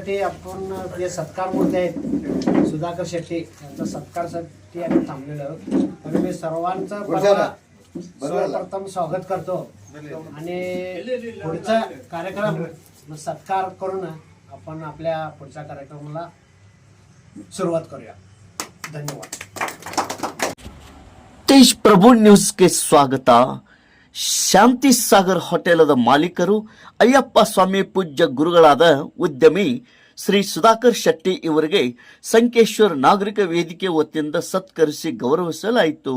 त्यासाठी आपण जे सत्कार मूर्ती आहेत सुधाकर शेट्टी यांचा सत्कारसाठी आम्ही थांबलेलो आहोत. मी सर्वांचं सर्वप्रथम स्वागत करतो. आणि पुढचा कार्यक्रम सत्कार करून आपण आपल्या पुढच्या कार्यक्रमाला सुरुवात करूया. धन्यवाद. प्रभु न्यूज के स्वागता। ಶಾಂತಿ ಸಾಗರ್ ಹೋಟೆಲದ ಮಾಲೀಕರು ಅಯ್ಯಪ್ಪ ಸ್ವಾಮಿ ಪೂಜ್ಯ ಗುರುಗಳಾದ ಉದ್ಯಮಿ ಶ್ರೀ ಸುಧಾಕರ್ ಶೆಟ್ಟಿ ಇವರಿಗೆ ಸಂಕೇಶ್ವರ ನಾಗರಿಕ ವೇದಿಕೆ ವತಿಯಿಂದ ಸತ್ಕರಿಸಿ ಗೌರವಿಸಲಾಯಿತು.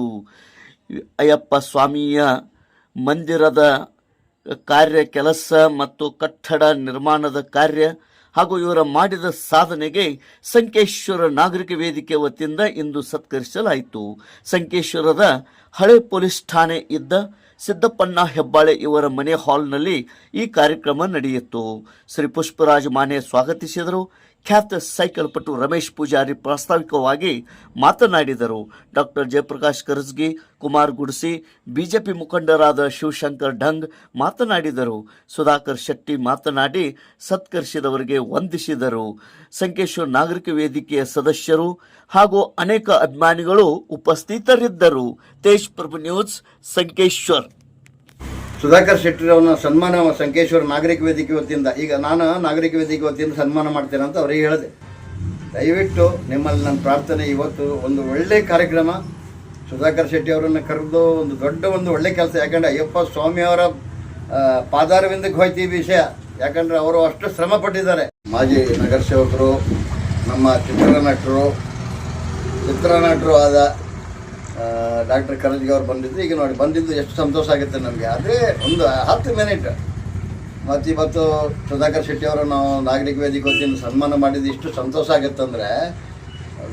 ಅಯ್ಯಪ್ಪ ಸ್ವಾಮಿಯ ಮಂದಿರದ ಕಾರ್ಯ, ಕೆಲಸ ಮತ್ತು ಕಟ್ಟಡ ನಿರ್ಮಾಣದ ಕಾರ್ಯ ಹಾಗೂ ಇವರ ಮಾಡಿದ ಸಾಧನೆಗೆ ಸಂಕೇಶ್ವರ ನಾಗರಿಕ ವೇದಿಕೆ ವತಿಯಿಂದ ಇಂದು ಸತ್ಕರಿಸಲಾಯಿತು. ಸಂಕೇಶ್ವರದ ಹಳೆ ಪೊಲೀಸ್ ಠಾಣೆ ಇದ್ದ ಸಿದ್ದಪ್ಪಣ್ಣ ಹೆಬ್ಬಾಳೆ ಇವರ ಮನೆ ಹಾಲ್ನಲ್ಲಿ ಈ ಕಾರ್ಯಕ್ರಮ ನಡೆಯಿತು. ಶ್ರೀ ಪುಷ್ಪರಾಜ್ ಮಾನೆ ಸ್ವಾಗತಿಸಿದರು. ಖ್ಯಾತ ಸೈಕಲ್ ಪಟು ರಮೇಶ್ ಪೂಜಾರಿ ಪ್ರಾಸ್ತಾವಿಕವಾಗಿ ಮಾತನಾಡಿದರು. ಡಾಕ್ಟರ್ ಜಯಪ್ರಕಾಶ್ ಕರ್ಜ್ಗಿ ಕುಮಾರ್ ಗುಡ್ಸಿ, ಬಿಜೆಪಿ ಮುಖಂಡರಾದ ಶಿವಶಂಕರ್ ಢಂಗ್ ಮಾತನಾಡಿದರು. ಸುಧಾಕರ್ ಶೆಟ್ಟಿ ಮಾತನಾಡಿ ಸತ್ಕರಿಸಿದವರಿಗೆ ವಂದಿಸಿದರು. ಸಂಕೇಶ್ವರ ನಾಗರಿಕ ವೇದಿಕೆಯ ಸದಸ್ಯರು ಹಾಗೂ ಅನೇಕ ಅಭಿಮಾನಿಗಳು ಉಪಸ್ಥಿತರಿದ್ದರು. ತೇಜ್ ಪ್ರಭು ನ್ಯೂಸ್, ಸಂಕೇಶ್ವರ್. ಸುಧಾಕರ್ ಶೆಟ್ಟಿ ಅವನ ಸನ್ಮಾನ ಸಂಕೇಶ್ವರ ನಾಗರಿಕ ವೇದಿಕೆ ವತಿಯಿಂದ, ಈಗ ನಾನು ನಾಗರಿಕ ವೇದಿಕೆ ವತಿಯಿಂದ ಸನ್ಮಾನ ಮಾಡ್ತೇನೆ ಅಂತ ಅವರಿಗೆ ಹೇಳಿದೆ. ದಯವಿಟ್ಟು ನಿಮ್ಮಲ್ಲಿ ನನ್ನ ಪ್ರಾರ್ಥನೆ ಇವತ್ತು ಒಂದು ಒಳ್ಳೆ ಕಾರ್ಯಕ್ರಮ. ಸುಧಾಕರ್ ಶೆಟ್ಟಿ ಅವರನ್ನು ಕರೆದು ಒಂದು ದೊಡ್ಡ ಒಂದು ಒಳ್ಳೆ ಕೆಲಸ. ಯಾಕಂದರೆ ಅಯ್ಯಪ್ಪ ಸ್ವಾಮಿಯವರ ಪಾದಾರವಿಂದಕ್ಕೆ ಹೋಯ್ತು ಈ ವಿಷಯ. ಯಾಕಂದರೆ ಅವರು ಅಷ್ಟು ಶ್ರಮ ಪಟ್ಟಿದ್ದಾರೆ. ಮಾಜಿ ನಗರ ಸೇವಕರು ನಮ್ಮ ಚಿತ್ರನಟರು ಚಿತ್ರನಟರು ಆದ ಡಾಕ್ಟರ್ ಕರಜ್ಗೆ ಅವ್ರು ಬಂದಿದ್ದು ಈಗ ನೋಡಿ, ಬಂದಿದ್ದು ಎಷ್ಟು ಸಂತೋಷ ಆಗುತ್ತೆ ನಮಗೆ. ಆದರೆ ಒಂದು ಹತ್ತು ಮಿನಿಟ್ ಮತ್ತು ಇವತ್ತು ಸುಧಾಕರ್ ಶೆಟ್ಟಿ ಅವರು ನಾವು ನಾಗರಿಕ ವೇದಿಕೆ ವತಿಯಿಂದ ಸನ್ಮಾನ ಮಾಡಿದ್ದು ಇಷ್ಟು ಸಂತೋಷ ಆಗುತ್ತಂದರೆ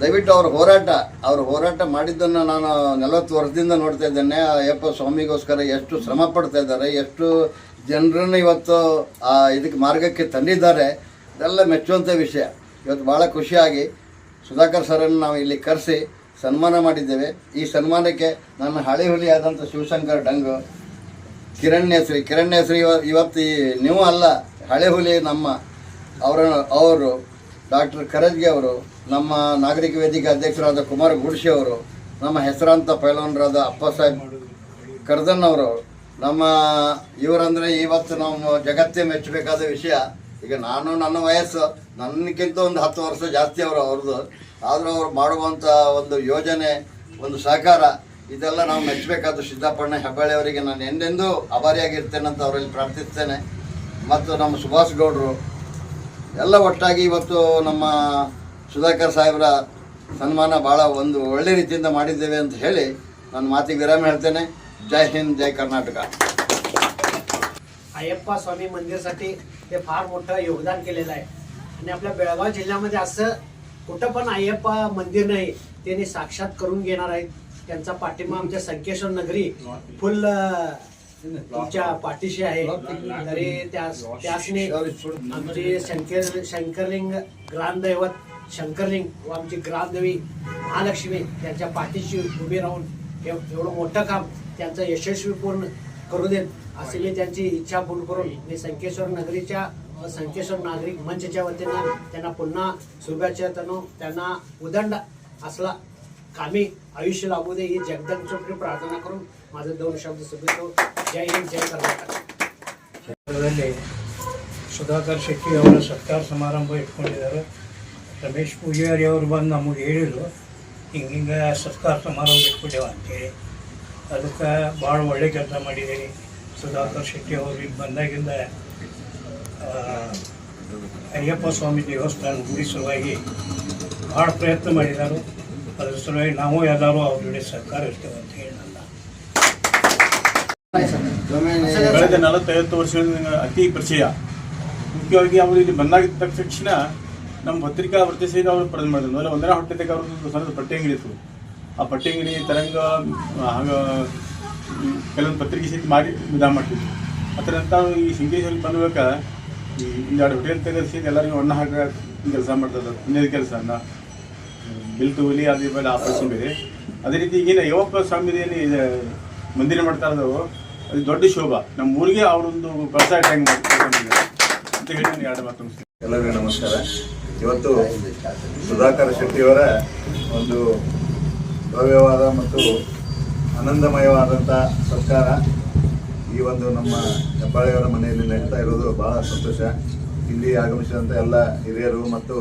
ದಯವಿಟ್ಟು ಅವ್ರ ಹೋರಾಟ ಅವ್ರ ಹೋರಾಟ ಮಾಡಿದ್ದನ್ನು ನಾನು ನಲವತ್ತು ವರ್ಷದಿಂದ ನೋಡ್ತಾ ಇದ್ದೇನೆ. ಅಯ್ಯಪ್ಪ ಸ್ವಾಮಿಗೋಸ್ಕರ ಎಷ್ಟು ಶ್ರಮ ಪಡ್ತಾ ಇದ್ದಾರೆ, ಎಷ್ಟು ಜನರನ್ನು ಇವತ್ತು ಆ, ಇದಕ್ಕೆ ಮಾರ್ಗಕ್ಕೆ ತಂದಿದ್ದಾರೆ. ಇದೆಲ್ಲ ಮೆಚ್ಚುವಂಥ ವಿಷಯ. ಇವತ್ತು ಭಾಳ ಖುಷಿಯಾಗಿ ಸುಧಾಕರ್ ಸರನ್ನು ನಾವು ಇಲ್ಲಿ ಕರೆಸಿ ಸನ್ಮಾನ ಮಾಡಿದ್ದೇವೆ. ಈ ಸನ್ಮಾನಕ್ಕೆ ನನ್ನ ಹಳೆ ಹುಲಿ ಆದಂಥ ಶಿವಶಂಕರ್ ಡಂಗು ಕಿರಣ್ಯಶ್ರೀ ಕಿರಣ್ ಇವ- ಇವತ್ತು ನೀವು ಅಲ್ಲ, ಹಳೆ ಹುಲಿ ನಮ್ಮ ಅವರ ಅವರು, ಡಾಕ್ಟರ್ ಕರಜ್ಗೆ ಅವರು, ನಮ್ಮ ನಾಗರಿಕ ವೇದಿಕೆ ಅಧ್ಯಕ್ಷರಾದ ಕುಮಾರ್ ಗುಡ್ಶಿ ಅವರು, ನಮ್ಮ ಹೆಸರಾಂತ ಪೈಲವನರಾದ ಅಪ್ಪ ಸಾಹೇಬ್ ಕರ್ದನ್ ಅವರು, ನಮ್ಮ ಇವರಂದರೆ ಇವತ್ತು ನಾವು ಜಗತ್ತೇ ಮೆಚ್ಚಬೇಕಾದ ವಿಷಯ. ಈಗ ನಾನು ನನ್ನ ವಯಸ್ಸು ನನ್ನಕ್ಕಿಂತ ಒಂದು ಹತ್ತು ವರ್ಷ ಜಾಸ್ತಿ ಅವರು, ಅವ್ರದ್ದು. ಆದರೂ ಅವ್ರು ಮಾಡುವಂಥ ಒಂದು ಯೋಜನೆ, ಒಂದು ಸಹಕಾರ, ಇದೆಲ್ಲ ನಾವು ಮೆಚ್ಚಬೇಕಾದ ಸಿದ್ದಪ್ಪಣ್ಣ ಹೆಬ್ಬಳ್ಳಿ ಅವರಿಗೆ. ನಾನು ಎಂದೆಂದೂ ಆಭಾರಿಯಾಗಿರ್ತೇನೆ ಅಂತ ಅವರಲ್ಲಿ ಪ್ರಾರ್ಥಿಸ್ತೇನೆ. ಮತ್ತು ನಮ್ಮ ಸುಭಾಷ್ ಗೌಡರು, ಎಲ್ಲ ಒಟ್ಟಾಗಿ ಇವತ್ತು ನಮ್ಮ ಸುಧಾಕರ್ ಸಾಹೇಬರ ಸನ್ಮಾನ ಭಾಳ ಒಂದು ಒಳ್ಳೆ ರೀತಿಯಿಂದ ಮಾಡಿದ್ದೇವೆ ಅಂತ ಹೇಳಿ ನನ್ನ ಮಾತಿಗೆ ವಿರಾಮ ಹೇಳ್ತೇನೆ. ಜೈ ಹಿಂದ್, ಜೈ ಕರ್ನಾಟಕ. ಅಯ್ಯಪ್ಪ ಸ್ವಾಮಿ ಮಂದಿರसाठी ते फार मोठं योगदान केलेलं आहे. आणि आपल्या बेळगाव जिल्ह्यामध्ये असं कुठं पण अय्यप्पा मंदिर नाही त्यांनी साक्षात करून घेणार आहेत. त्यांचा पाठिंबा आमच्या संकेश्वर नगरी फुल तुमच्या पाठीशी आहे. तरी त्यासने आमचे शंकर शंकरलिंग ग्रामदैवत शंकरलिंग व आमची ग्रामदेवी महालक्ष्मी त्यांच्या पाठीशी उभी राहून एवढं मोठं काम त्यांचं यशस्वीपूर्ण करू देत अशी मी त्यांची इच्छा पूर्ण करून मी संकेश्वर नगरीच्या अ, संकेश्वर नागरिक मंचच्या वतीनं त्यांना पुन्हा शुभेच्छा तनु त्यांना उदंड असला कामी आयुष्य लाभू दे ही जगदंबची प्रार्थना करून माझे दोन शब्द सुभितो जय हिंद जय कर्नाटक ಚಿತ್ರದಲ್ಲಿ ಸುಧಾಕರ್ ಶೆಟ್ಟಿ ಅವರ ಸತ್ಕಾರ ಸಮಾರಂಭ ಇಟ್ಕೊಂಡಿದ್ದಾರೆ ರಮೇಶ್ ಪೂಜಾರಿ ಅವರು ಬಂದು ನಮಗೆ ಹೇಳಿದ್ರು ಹಿಂಗೆ ಹಿಂಗೆ ಸತ್ಕಾರ ಸಮಾರಂಭ ಇಟ್ಕೊಂಡೇವ ಅಂತೇಳಿ ಅದಕ್ಕೆ ಭಾಳ ಒಳ್ಳೆ ಕೆಲಸ ಮಾಡಿದ್ದೀನಿ ಸುಧಾಕರ್ ಶೆಟ್ಟಿ ಅವರು ಇಲ್ಲಿ ಬಂದಾಗಿಂದ ಅಯ್ಯಪ್ಪ ಸ್ವಾಮಿ ದೇವಸ್ಥಾನ ಗುಡಿ ಸಲುವಾಗಿ ಭಾಳ ಪ್ರಯತ್ನ ಮಾಡಿದರು ಅದ್ರ ಸಲುವಾಗಿ ನಾವು ಎಲ್ಲರೂ ಅವ್ರ ಜೊತೆ ಸರ್ಕಾರ ಇರ್ತೇವೆ ಅಂತ ಹೇಳಿ ನನ್ನ ಕಳೆದ ನಲವತ್ತೈವತ್ತು ವರ್ಷದಿಂದ ಅತಿ ಪರಿಚಯ. ಮುಖ್ಯವಾಗಿ ಅವರು ಇಲ್ಲಿ ಬಂದಾಗಿದ್ದ ತಕ್ಷಣ ನಮ್ಮ ಪತ್ರಿಕಾ ವೃತ್ತಿ ಸಹಿತ ಅವರು ಪ್ರದಾನ ಮಾಡಿದ್ರು. ಅಂದರೆ ಒಂದರ ಹೊಟ್ಟೆ ಅವ್ರದ್ದು ಸಣ್ಣದ ಇತ್ತು. ಆ ಪಟ್ಟಿ ಅಂಗಡಿ ತರಂಗ ಹಂಗೆ ಕೆಲವೊಂದು ಪತ್ರಿಕೆ ಸಹಿತ ಮಾಡಿ ವಿಧಾನ ಮಾಡ್ತಿದ್ವಿ. ಅದರ ನಂತರ ಈ ಸಿಂಗೇಶ್ವರಿಗೆ ಬಂದಾಗ ಈ ಎರಡು ಹೋಟೆಲ್ ತೆಗೆದು ಸಹಿತ ಎಲ್ಲರಿಗೂ ಒಣ್ಣ ಹಾಕಿ ಕೆಲಸ ಮಾಡ್ತದೆ ಪುಣ್ಯದ ಕೆಲಸ ಅನ್ನ. ಬಿಲ್ ತೂಲಿ ಅದ್ರ ಮೇಲೆ ಆಪರೇಷನ್ ಬೇರೆ ಅದೇ ರೀತಿ ಈಗಿನ ಯುವಕ ಸ್ವಾಮಿ ಮಂದಿರ ಮಾಡ್ತಾ ಇರೋದು ಅದು ದೊಡ್ಡ ಶೋಭ. ನಮ್ಮ ಊರಿಗೆ ಅವರೊಂದು ಕಳಸ ಟ್ಯಾಂಕ್ ಮಾಡ್ತಾರೆ ಅಂತ ಹೇಳಿ ನಾನು ಎರಡು ಮಾತು ಎಲ್ಲರಿಗೂ ನಮಸ್ಕಾರ. ಇವತ್ತು ಸುಧಾಕರ್ ಶೆಟ್ಟಿಯವರ ಒಂದು ಭವ್ಯವಾದ ಮತ್ತು ಆನಂದಮಯವಾದಂಥ ಸರ್ಕಾರ ಈ ಒಂದು ನಮ್ಮ ಹೆಬ್ಬಾಳೆಯವರ ಮನೆಯಲ್ಲಿ ನಡೀತಾ ಇರೋದು ಬಹಳ ಸಂತೋಷ. ಇಲ್ಲಿ ಆಗಮಿಸಿದಂಥ ಎಲ್ಲ ಹಿರಿಯರು ಮತ್ತು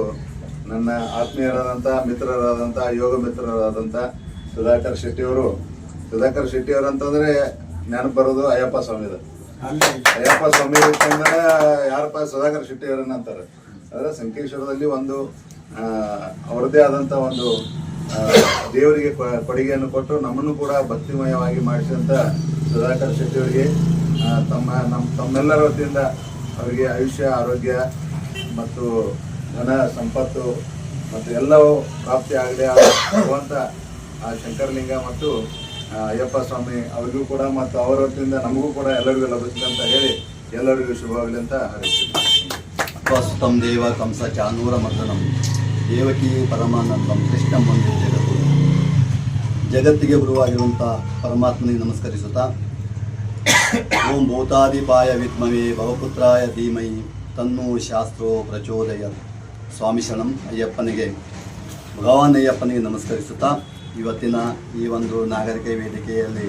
ನನ್ನ ಆತ್ಮೀಯರಾದಂಥ ಮಿತ್ರರಾದಂಥ ಯೋಗ ಮಿತ್ರರಾದಂಥ ಸುಧಾಕರ್ ಶೆಟ್ಟಿಯವರು ಸುಧಾಕರ್ ಶೆಟ್ಟಿಯವರು ಅಂತಂದರೆ ನೆನಪು ಬರೋದು ಅಯ್ಯಪ್ಪ ಸ್ವಾಮಿದ ಅಯ್ಯಪ್ಪ ಸ್ವಾಮಿ ಅಂತಂದ್ರೆ ಯಾರಪ್ಪ ಸುಧಾಕರ್ ಶೆಟ್ಟಿ ಅವರನ್ನ ಅಂತಾರೆ. ಅಂದರೆ ಸಂಕೇಶ್ವರದಲ್ಲಿ ಒಂದು ಅವರದೇ ಆದಂಥ ಒಂದು ದೇವರಿಗೆ ಕೊಡುಗೆಯನ್ನು ಕೊಟ್ಟು ನಮ್ಮನ್ನು ಕೂಡ ಭಕ್ತಿಮಯವಾಗಿ ಮಾಡಿಸಿದಂಥ ಸುಧಾಕರ್ ಶೆಟ್ಟಿ ಅವರಿಗೆ ತಮ್ಮ ನಮ್ಮ ತಮ್ಮೆಲ್ಲರ ವತಿಯಿಂದ ಅವರಿಗೆ ಆಯುಷ್ಯ, ಆರೋಗ್ಯ ಮತ್ತು ಧನ, ಸಂಪತ್ತು ಮತ್ತು ಎಲ್ಲವೂ ಪ್ರಾಪ್ತಿ ಆಗಲಿ ಆಗುವಂಥ ಆ ಶಂಕರಲಿಂಗ ಮತ್ತು ಅಯ್ಯಪ್ಪ ಸ್ವಾಮಿ ಅವರಿಗೂ ಕೂಡ ಮತ್ತು ಅವರ ವತಿಯಿಂದ ನಮಗೂ ಕೂಡ ಎಲ್ಲರಿಗೂ ಲಭಿಸಿದೆ ಅಂತ ಹೇಳಿ ಎಲ್ಲರಿಗೂ ಶುಭವಾಗಲಿ ಅಂತ ಹಾರೈಸ್ತೀನಿ. ಸ್ವಸ್ತಂ ದೇವ ಕಂಸ ಚಾನೂರ ಮರ್ದನಂ. ದೇವಕಿ ಪರಮಾನಂದಂ ಕೃಷ್ಣ ಮಂದಿರ ಜಗತ್ತು. ಜಗತ್ತಿಗೆ ಗುರುವಾಗಿರುವಂಥ ಪರಮಾತ್ಮನಿಗೆ ನಮಸ್ಕರಿಸುತ್ತಾ. ಓಂ ಭೂತಾದಿಪಾಯ ವಿದ್ಮವೇ ಭವಪುತ್ರಾಯ ಧೀಮಯಿ ತನ್ನೂ ಶಾಸ್ತ್ರೋ ಪ್ರಚೋದಯ ಸ್ವಾಮಿ ಶರಣಂ ಅಯ್ಯಪ್ಪನಿಗೆ, ಭಗವಾನ್ ಅಯ್ಯಪ್ಪನಿಗೆ ನಮಸ್ಕರಿಸುತ್ತಾ. ಇವತ್ತಿನ ಈ ಒಂದು ನಾಗರಿಕ ವೇದಿಕೆಯಲ್ಲಿ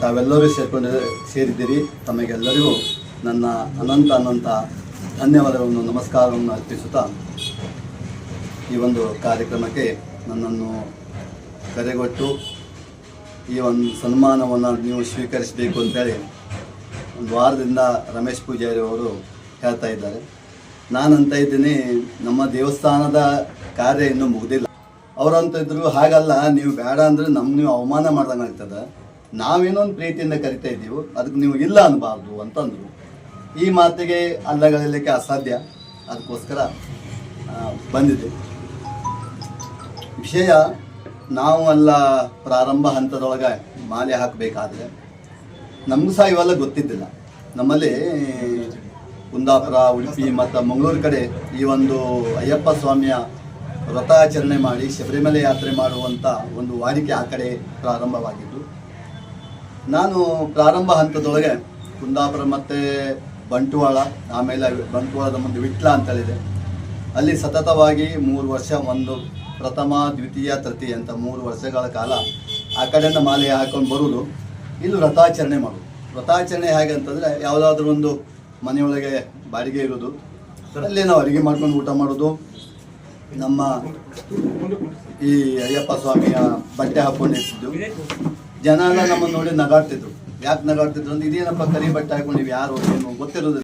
ತಾವೆಲ್ಲರೂ ಸೇರ್ಕೊಂಡು, ಸೇರಿದ್ದೀರಿ. ತಮಗೆಲ್ಲರಿಗೂ ನನ್ನ ಅನಂತ ಅನಂತ ಧನ್ಯವಾದಗಳನ್ನು, ನಮಸ್ಕಾರವನ್ನು ಅರ್ಪಿಸುತ್ತಾ ಈ ಒಂದು ಕಾರ್ಯಕ್ರಮಕ್ಕೆ ನನ್ನನ್ನು ಕರೆಗೊಟ್ಟು ಈ ಒಂದು ಸನ್ಮಾನವನ್ನು ನೀವು ಸ್ವೀಕರಿಸಬೇಕು ಅಂತೇಳಿ ಒಂದು ವಾರದಿಂದ ರಮೇಶ್ ಪೂಜಾರಿ ಅವರು ಹೇಳ್ತಾ ಇದ್ದಾರೆ. ನಾನು ಅಂತ ಇದ್ದೀನಿ, ನಮ್ಮ ದೇವಸ್ಥಾನದ ಕಾರ್ಯ ಇನ್ನೂ ಮುಗ್ದಿಲ್ಲ. ಅವ್ರಂತಿದ್ರು ಹಾಗಲ್ಲ, ನೀವು ಬೇಡ ಅಂದರೆ ನಮ್ಗೆ ನೀವು ಅವಮಾನ ಮಾಡ್ದಂಗೆ ಆಗ್ತದೆ. ನಾವೇನೊಂದು ಪ್ರೀತಿಯಿಂದ ಕರಿತಾ ಇದ್ದೀವಿ ಅದಕ್ಕೆ ನೀವು ಇಲ್ಲ ಅನ್ನಬಾರ್ದು ಅಂತಂದರು. ಈ ಮಾತಿಗೆ ಅಲ್ಲಗಳಿಲಿಕ್ಕೆ ಅಸಾಧ್ಯ. ಅದಕ್ಕೋಸ್ಕರ ಬಂದಿದೆ ವಿಷಯ, ನಾವು ಅಲ್ಲ ಪ್ರಾರಂಭ ಹಂತದೊಳಗೆ ಮಾಲೆ ಹಾಕಬೇಕಾದ್ರೆ, ನಮಗೂ ಸಹ ಇವೆಲ್ಲ ಗೊತ್ತಿದ್ದಿಲ್ಲ. ನಮ್ಮಲ್ಲಿ ಕುಂದಾಪುರ, ಉಡುಪಿ ಮತ್ತು ಮಂಗಳೂರು ಕಡೆ ಈ ಒಂದು ಅಯ್ಯಪ್ಪ ಸ್ವಾಮಿಯ ವ್ರತಾಚರಣೆ ಮಾಡಿ ಶಬರಿಮಲೆ ಯಾತ್ರೆ ಮಾಡುವಂಥ ಒಂದು ವಾಡಿಕೆ ಆ ಕಡೆ ಪ್ರಾರಂಭವಾಗಿದ್ದು. ನಾನು ಪ್ರಾರಂಭ ಹಂತದೊಳಗೆ ಕುಂದಾಪುರ ಮತ್ತು ಬಂಟ್ವಾಳ, ಆಮೇಲೆ ಬಂಟ್ವಾಳದ ಮುಂದೆ ವಿಟ್ಲ ಅಂತೇಳಿದೆ ಅಲ್ಲಿ ಸತತವಾಗಿ ಮೂರು ವರ್ಷ, ಒಂದು ಪ್ರಥಮ, ದ್ವಿತೀಯ, ತೃತೀಯ ಅಂತ ಮೂರು ವರ್ಷಗಳ ಕಾಲ ಆ ಕಡೆಯಿಂದ ಮಾಲೆ ಹಾಕೊಂಡು ಬರುವುದು ಇಲ್ಲಿ ವ್ರತಾಚರಣೆ ಮಾಡೋದು. ವ್ರತಾಚರಣೆ ಹೇಗೆ ಅಂತಂದರೆ ಯಾವುದಾದ್ರೂ ಒಂದು ಮನೆಯೊಳಗೆ ಬಾಡಿಗೆ ಇರೋದು. ಅಲ್ಲಿ ನಾವು ಅಡುಗೆ ಮಾಡ್ಕೊಂಡು ಊಟ ಮಾಡೋದು. ನಮ್ಮ ಈ ಅಯ್ಯಪ್ಪ ಸ್ವಾಮಿಯ ಬಟ್ಟೆ ಹಾಕ್ಕೊಂಡಿರ್ತಿದ್ದು ಜನ ನಮ್ಮನ್ನು ನೋಡಿ ನಗಾಡ್ತಿದ್ರು. ಯಾಕೆ ನಗಾಡ್ತಿದ್ರು ಅಂದ್ರೆ, ಇದೇನಪ್ಪ ಕರಿ ಬಟ್ಟೆ ಹಾಕೊಂಡು ನೀವು ಯಾರು ಏನು ಗೊತ್ತಿರೋದಿಲ್ಲ.